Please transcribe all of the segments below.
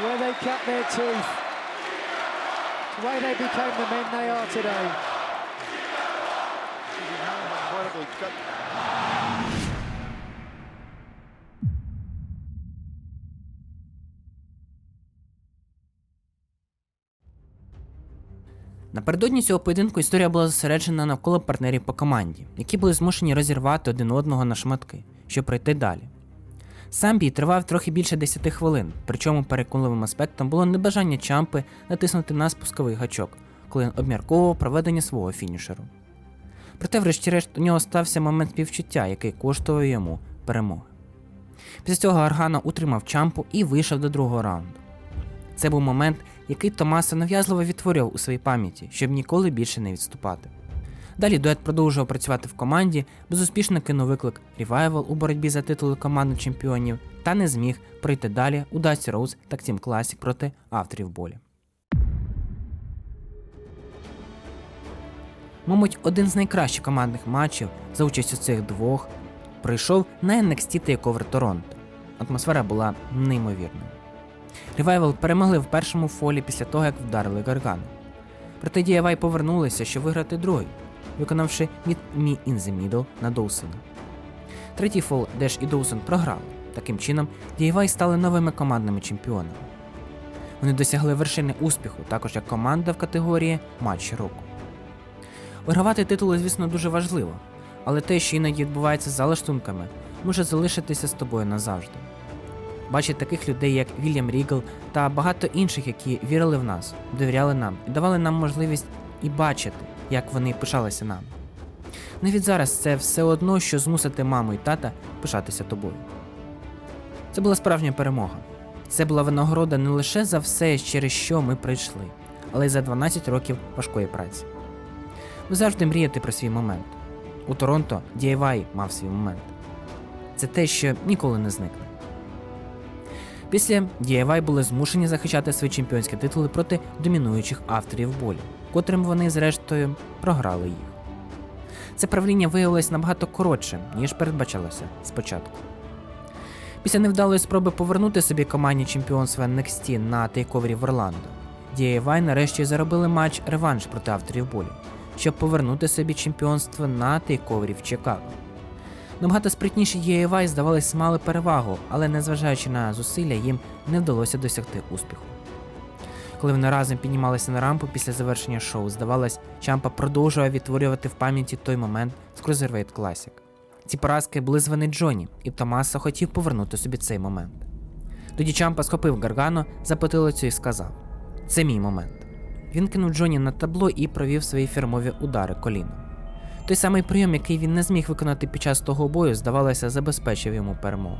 Where they cut their teeth. It's way they became the men they are today. Напередодні цього поєдинку історія була зосереджена навколо партнерів по команді, які були змушені розірвати один одного на шматки, щоб пройти далі. Сам бій тривав трохи більше 10 хвилин, причому переконливим аспектом було небажання Чампи натиснути на спусковий гачок, коли він обмірковував проведення свого фінішеру. Проте, врешті-решт, у нього стався момент співчуття, який коштував йому перемоги. Після цього Аргано утримав Чампу і вийшов до другого раунду. Це був момент, який Томаса нав'язливо відтворював у своїй пам'яті, щоб ніколи більше не відступати. Далі дует продовжував працювати в команді, безуспішно кинув виклик Ревайвал у боротьбі за титули команди чемпіонів та не зміг пройти далі у Dusty Rose та Team Classic проти авторів болі. Мабуть, один з найкращих командних матчів за участю цих двох пройшов на NXT TakeOver Торонто. Атмосфера була неймовірною. Ревайвал перемогли в першому фолі після того, як вдарили Гаргану. Проте DIY повернулися, щоб виграти другий, виконавши від Me in the Middle на Доусона. Третій фол Деш і Доусон програли. Таким чином, DIY стали новими командними чемпіонами. Вони досягли вершини успіху, також як команда в категорії матч року. Вигравати титули, звісно, дуже важливо, але те, що іноді відбувається за лаштунками, може залишитися з тобою назавжди. Бачить таких людей, як Вільям Рігл та багато інших, які вірили в нас, довіряли нам і давали нам можливість і бачити, як вони пишалися нами. Навіть зараз це все одно, що змусити маму і тата пишатися тобою. Це була справжня перемога. Це була винагорода не лише за все, через що ми прийшли, але й за 12 років важкої праці. Ви завжди мрієте про свій момент. У Торонто DIY мав свій момент. Це те, що ніколи не зникне. Після DIY були змушені захищати свої чемпіонські титули проти домінуючих авторів болі, котрим вони, зрештою, програли їх. Це правління виявилось набагато коротшим, ніж передбачалося спочатку. Після невдалої спроби повернути собі команді чемпіонства NXT на тейковері в Орландо, DIY нарешті заробили матч реванш проти авторів болі, щоб повернути собі чемпіонство на тейковері в Чикаго. Набагато спритніші DIY, здавалось, мали перевагу, але незважаючи на зусилля, їм не вдалося досягти успіху. Коли вони разом піднімалися на рампу після завершення шоу, здавалось, Чампа продовжував відтворювати в пам'яті той момент з Cruiserweight Classic. Ці поразки були з Джоні, і Томаса хотів повернути собі цей момент. Тоді Чампа схопив Гаргано за потилицю і сказав: Це мій момент. Він кинув Джоні на табло і провів свої фірмові удари коліном. Той самий прийом, який він не зміг виконати під час того бою, здавалося, забезпечив йому перемогу.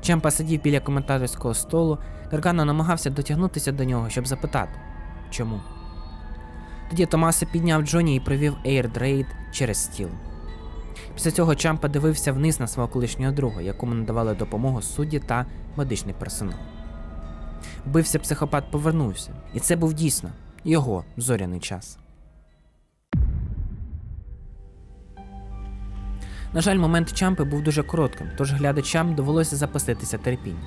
Чемпа сидів біля коментаторського столу, Гаргано намагався дотягнутися до нього, щоб запитати чому. Тоді Томаса підняв Джоні і провів ейрдрейд через стіл. Після цього Чампа дивився вниз на свого колишнього друга, якому надавали допомогу судді та медичний персонал. Вбився психопат повернувся, і це був дійсно його зоряний час. На жаль, момент Чампи був дуже коротким, тож глядачам довелося запаститися терпінням.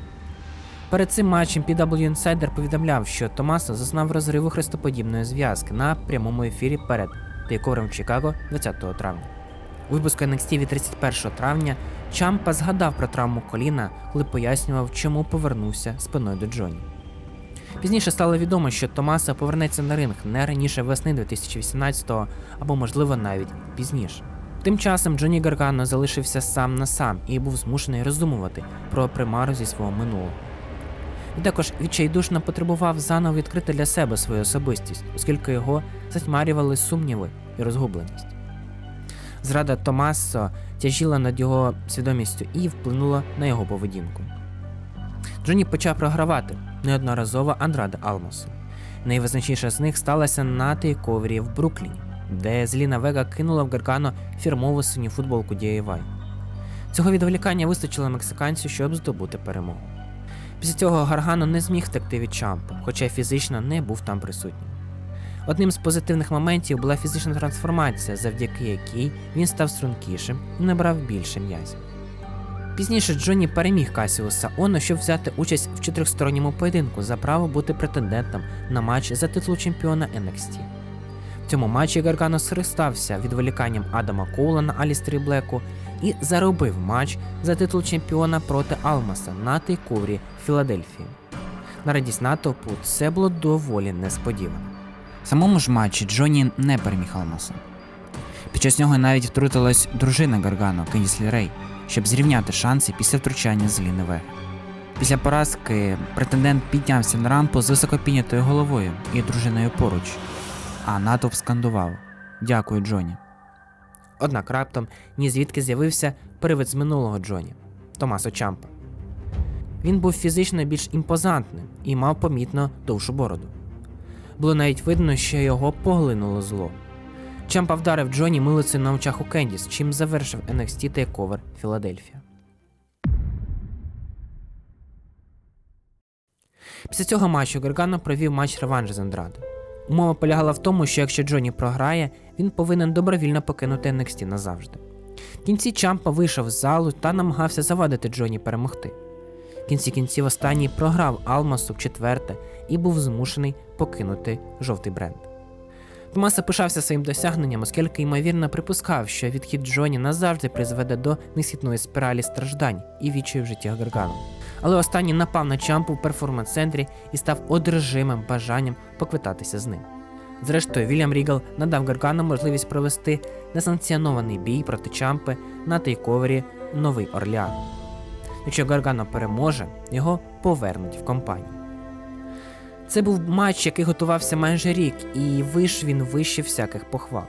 Перед цим матчем PW Insider повідомляв, що Томасо зазнав розриву хрестоподібної зв'язки на прямому ефірі перед тейковером Чикаго 20 травня. У випуску NXT від 31 травня Чампа згадав про травму коліна, коли пояснював, чому повернувся спиною до Джоні. Пізніше стало відомо, що Томаса повернеться на ринг не раніше весни 2018-го або, можливо, навіть пізніше. Тим часом Джоні Гаргано залишився сам на сам і був змушений роздумувати про примару зі свого минулого. Він також відчайдушно потребував заново відкрити для себе свою особистість, оскільки його затьмарювали сумніви і розгубленість. Зрада Томасо тяжіла над його свідомістю і вплинула на його поведінку. Джоні почав програвати неодноразово Андраде Алмосу. Найвизначніша з них сталася на тейковері в Брукліні, де Зеліна Вега кинула в Гаргано фірмову синю футболку DIY. Цього відволікання вистачило мексиканцю, щоб здобути перемогу. Після цього Гаргано не зміг втекти від Чампа, хоча фізично не був там присутнім. Одним з позитивних моментів була фізична трансформація, завдяки якій він став стрункішим і набрав більше м'язів. Пізніше Джонні переміг Касіуса Оно, щоб взяти участь в чотирьохсторонньому поєдинку за право бути претендентом на матч за титул чемпіона NXT. В цьому матчі Гаргано скористався відволіканням Адама Коула на Алістері Блеку і заробив матч за титул чемпіона проти Алмаса на тейковрі Філадельфії. На радість натовпу це було доволі несподівано. Самому ж матчі Джонні не переміг Алмаса. Під час нього навіть втрутилась дружина Гаргано Кендіс Рей, щоб зрівняти шанси після втручання з Ліни Веги. Після поразки претендент піднявся на рампу з високо піднятою головою і дружиною поруч, а натовп скандував Дякую, Джоні. Однак раптом ні звідки з'явився привид з минулого Джоні Томасо Чампа. Він був фізично більш імпозантним і мав помітно довшу бороду. Було навіть видно, що його поглинуло зло. Чампа вдарив Джоні милицею на очах у Кендіс, чим завершив NXT TakeOver Філадельфія. Після цього матчу Гаргано провів матч реванш з Андраде. Умова полягала в тому, що якщо Джоні програє, він повинен добровільно покинути NXT назавжди. В кінці Чампа вийшов з залу та намагався завадити Джоні перемогти. В кінці кінців останній програв Алмасу в четверте і був змушений покинути жовтий бренд. Томаса пишався своїм досягненням, оскільки ймовірно припускав, що відхід Джоні назавжди призведе до несхитної спіралі страждань і відчаю в житті Гаргану. Але останній напав на Чампу в перформанс-центрі і став одержимим бажанням поквитатися з ним. Зрештою, Вільям Рігал надав Гаргану можливість провести несанкціонований бій проти Чампи на тейковері Новий Орлеан. Якщо Гаргано переможе, його повернуть в компанію. Це був матч, який готувався майже рік, і вийшов він вище всяких похвал.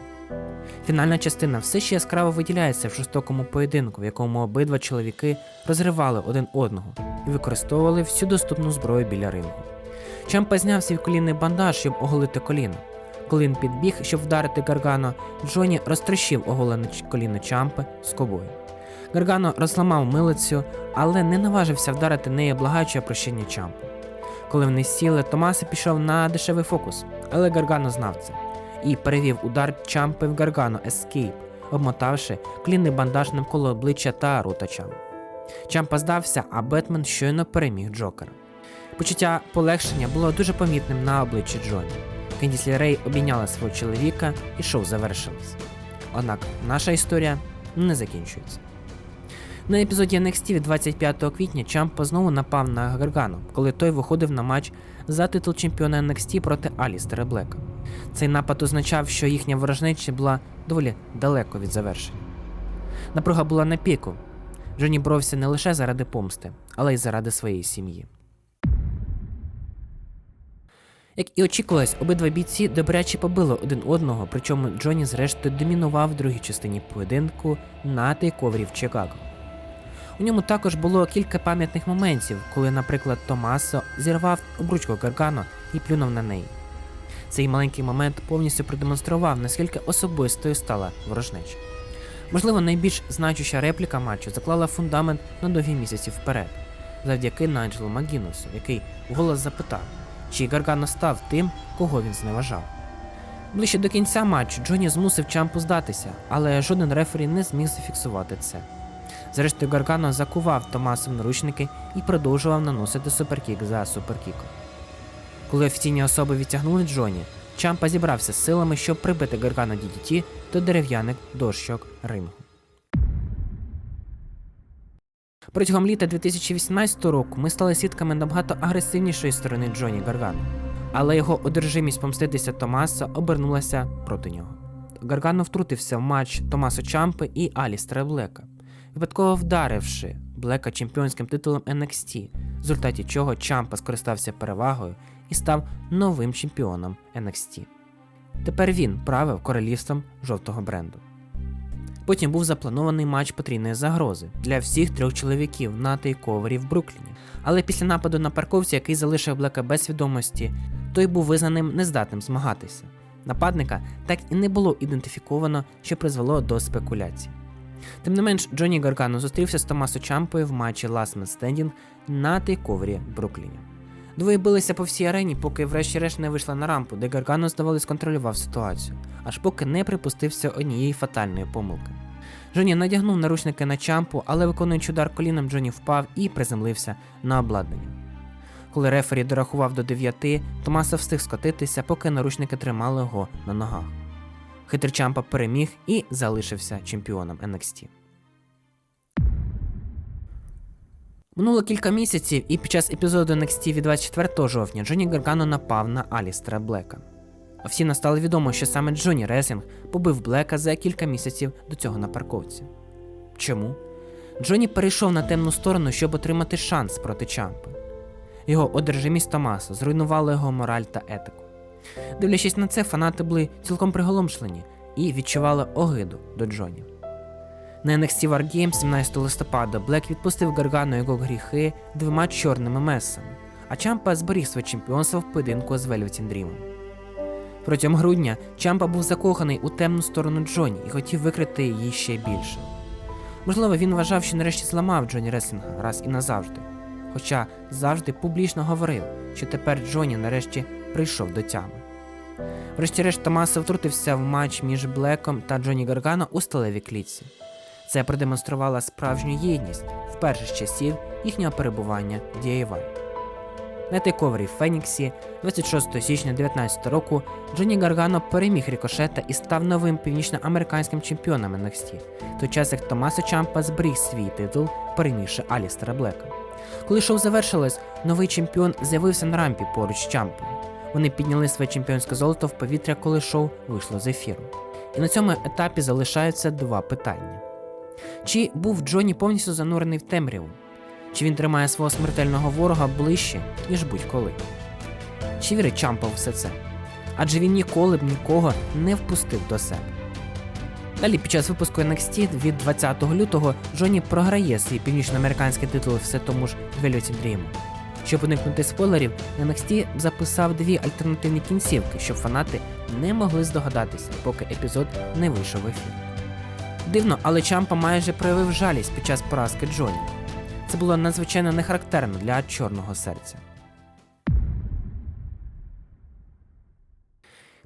Фінальна частина все ще яскраво виділяється в жорстокому поєдинку, в якому обидва чоловіки розривали один одного і використовували всю доступну зброю біля рингу. Чампа зняв свій колінний бандаж, щоб оголити коліно. Коли він підбіг, щоб вдарити Гаргано, Джоні розтрощив оголене коліно Чампи скобою. Гаргано розламав милицю, але не наважився вдарити неї, благаючи прощення Чампу. Коли вони сіли, Томаси пішов на дешевий фокус, але Гаргано знав це і перевів удар Чампи в Гаргано Ескейп, обмотавши клінний бандаж навколо обличчя та рота Чампи. Чампа здався, а Бетмен щойно переміг Джокера. Почуття полегшення було дуже помітним на обличчі Джоні. Кендіс Рей обійняла свого чоловіка і шоу завершилось. Однак наша історія не закінчується. На епізоді NXT від 25 квітня Чампа знову напав на Гаргану, коли той виходив на матч за титул чемпіона NXT проти Алістера Блека. Цей напад означав, що їхня ворожнеча була доволі далеко від завершення. Напруга була на піку. Джоні боровся не лише заради помсти, але й заради своєї сім'ї. Як і очікувалось, обидва бійці добряче побили один одного, причому Джоні зрештою домінував в другій частині поєдинку на тейковрі в Чикаго. У ньому також було кілька пам'ятних моментів, коли, наприклад, Томасо зірвав обручку Гаргано і плюнув на неї. Цей маленький момент повністю продемонстрував, наскільки особистою стала ворожнеча. Можливо, найбільш значуща репліка матчу заклала фундамент на довгі місяці вперед, завдяки Найджелу Магінусу, який вголос запитав, чи Гаргано став тим, кого він зневажав. Ближче до кінця матчу Джоні змусив Чампу здатися, але жоден рефері не зміг зафіксувати це. Зрештою, Гаргано закував Томасом наручники і продовжував наносити суперкік за суперкіком. Коли офіційні особи відтягнули Джоні, Чампа зібрався з силами, щоб прибити Гаргано DDT до дерев'яних дощок рингу. Протягом літа 2018 року ми стали свідками набагато агресивнішої сторони Джоні Гаргано, але його одержимість помститися Томаса обернулася проти нього. Гаргано втрутився в матч Томасо Чампи і Алістера Блека, випадково вдаривши Блека чемпіонським титулом NXT, в результаті чого Чампа скористався перевагою і став новим чемпіоном NXT. Тепер він правив королівством жовтого бренду. Потім був запланований матч потрійної загрози для всіх трьох чоловіків на тейковері в Брукліні. Але після нападу на парковці, який залишив Блека без свідомості, той був визнаним нездатним змагатися. Нападника так і не було ідентифіковано, що призвело до спекуляцій. Тим не менш, Джонні Гаргано зустрівся з Томасо Чампою в матчі Last Man Standing на тейковері в Брукліні. Двоє билися по всій арені, поки врешті-решт не вийшла на рампу, де Гаргано, здавалось, контролював ситуацію, аж поки не припустився однієї фатальної помилки. Джоні надягнув наручники на чампу, але виконуючи удар коліном, Джоні впав і приземлився на обладнання. Коли рефері дорахував до 9, Томаса встиг скотитися, поки наручники тримали його на ногах. Хитрий Чампа переміг і залишився чемпіоном NXT. Минуло кілька місяців, і під час епізоду NXT від 24 жовтня Джоні Гаргано напав на Алістера Блека. Офіційно стало відомо, що саме Джоні Реслінг побив Блека за кілька місяців до цього на парковці. Чому? Джоні перейшов на темну сторону, щоб отримати шанс проти Чампи. Його одержимість Томаса зруйнувала його мораль та етику. Дивлячись на це, фанати були цілком приголомшлені і відчували огиду до Джоні. На NXT War Games 17 листопада Блек відпустив Гаргану його гріхи двома чорними месами, а Чампа зберіг своє чемпіонство в поєдинку з Velvet Dream. Протягом грудня Чампа був закоханий у темну сторону Джоні і хотів викрити її ще більше. Можливо, він вважав, що нарешті зламав Джоні Реслінга раз і назавжди, хоча завжди публічно говорив, що тепер Джоні нарешті прийшов до тями. Врешті-решт Томаса втрутився в матч між Блеком та Джоні Гаргано у сталевій клітці. Це продемонструвало справжню єдність вперше з часів їхнього перебування в DIY. На тейковері в Феніксі 26 січня 2019 року Джоні Гаргано переміг Рікошета і став новим північноамериканським чемпіоном NXT, той час як Томасо Чампа зберіг свій титул, перемігши Алістера Блека. Коли шоу завершилось, новий чемпіон з'явився на рампі поруч з Чампою. Вони підняли своє чемпіонське золото в повітря, коли шоу вийшло з ефіру. І на цьому етапі залишаються два питання. Чи був Джоні повністю занурений в темряву? Чи він тримає свого смертельного ворога ближче, ніж будь-коли? Чи вірить Чампа в все це? Адже він ніколи б нікого не впустив до себе. Далі, під час випуску NXT від 20 лютого Джоні програє свій північноамериканський титул все тому ж Velvet Dream. Щоб уникнути спойлерів, NXT записав дві альтернативні кінцівки, щоб фанати не могли здогадатися, поки епізод не вийшов в ефір. Дивно, але Чампа майже проявив жалість під час поразки Джоні. Це було надзвичайно нехарактерно для чорного серця.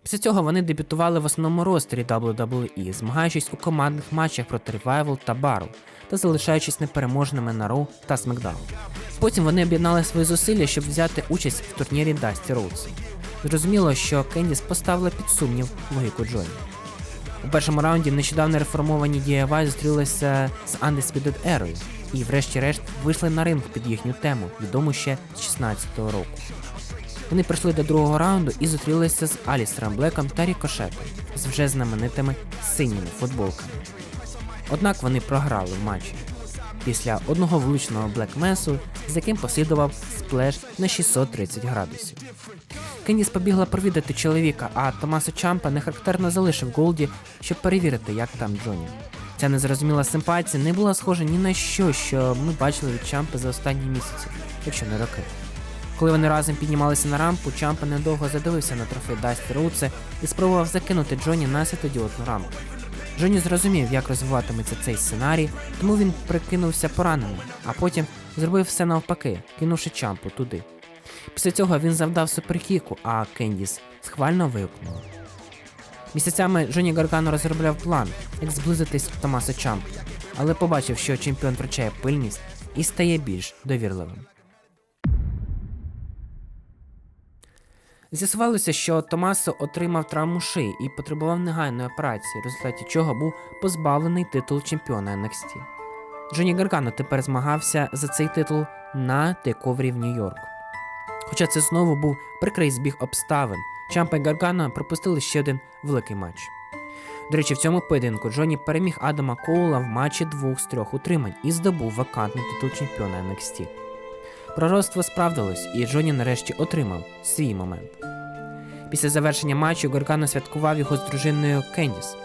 Після цього вони дебютували в основному ростері WWE, змагаючись у командних матчах проти Revival та Barrow та залишаючись непереможними на Raw та SmackDown. Потім вони об'єднали свої зусилля, щоб взяти участь в турнірі Dusty Rhodes. Зрозуміло, що Кендіс поставила під сумнів логіку Джоні. У першому раунді нещодавно реформовані DIY зустрілися з Undisputed Era і, врешті-решт, вийшли на ринг під їхню тему, відому ще з 16-го року. Вони прийшли до другого раунду і зустрілися з Алістером Блеком та Рікошетом з вже знаменитими синіми футболками. Однак вони програли в матчі після одного влучного блекмесу, з яким послідував сплеш на 630 градусів. Кендіс побігла провідати чоловіка, а Томасо Чампа нехарактерно залишив Голді, щоб перевірити, як там Джоні. Ця незрозуміла симпатія не була схожа ні на що, що ми бачили від Чампи за останні місяці, якщо не роки. Коли вони разом піднімалися на рампу, Чампа недовго задивився на трофей Дасті Роуце і спробував закинути Джоні на світодіодну рамку. Джоні зрозумів, як розвиватиметься цей сценарій, тому він прикинувся пораненим, а потім зробив все навпаки, кинувши Чампу туди. Після цього він завдав суперкіку, а Кендіс схвально вигукнула. Місяцями Джоні Гаргано розробляв план, як зблизитись до Томаса Чампи, але побачив, що чемпіон втрачає пильність і стає більш довірливим. З'ясувалося, що Томасо отримав травму шиї і потребував негайної операції, в результаті чого був позбавлений титул чемпіона NXT. Джоні Гаргано тепер змагався за цей титул на тейковері в Нью-Йорку. Хоча це знову був прикрий збіг обставин, Чампа і Гаргано пропустили ще один великий матч. До речі, в цьому поєдинку Джоні переміг Адама Коула в матчі двох з трьох утримань і здобув вакантний титул чемпіона NXT. Пророцтво справдилось, і Джоні нарешті отримав свій момент. Після завершення матчу Гаргано святкував його з дружиною Кендіс.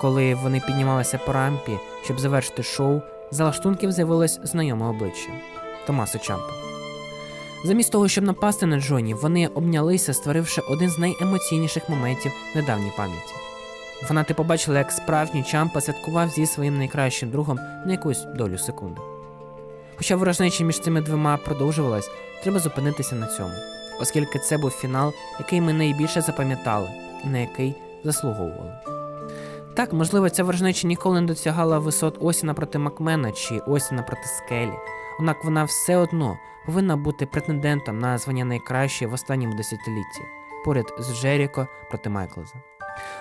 Коли вони піднімалися по рампі, щоб завершити шоу, за лаштунків з'явилось знайоме обличчя Томасо Чампа. Замість того, щоб напасти на Джоні, вони обнялися, створивши один з найемоційніших моментів недавній пам'яті. Фанати побачили, як справжній Чампа святкував зі своїм найкращим другом на якусь долю секунди. Хоча ворожнеча між цими двома продовжувалась, треба зупинитися на цьому, оскільки це був фінал, який ми найбільше запам'ятали і на який заслуговували. Так, можливо, ця ворожнеча ніколи не досягала висот Осіна проти Макмена чи Осіна проти Скелі. Однак вона все одно повинна бути претендентом на звання найкраще в останньому десятилітті, поряд з Джеріко проти Майклза.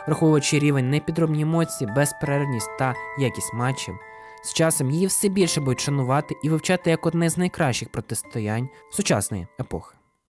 Враховуючи рівень непідробні емоції, безперервність та якість матчів, з часом її все більше будуть шанувати і вивчати як одне з найкращих протистоянь сучасної епохи.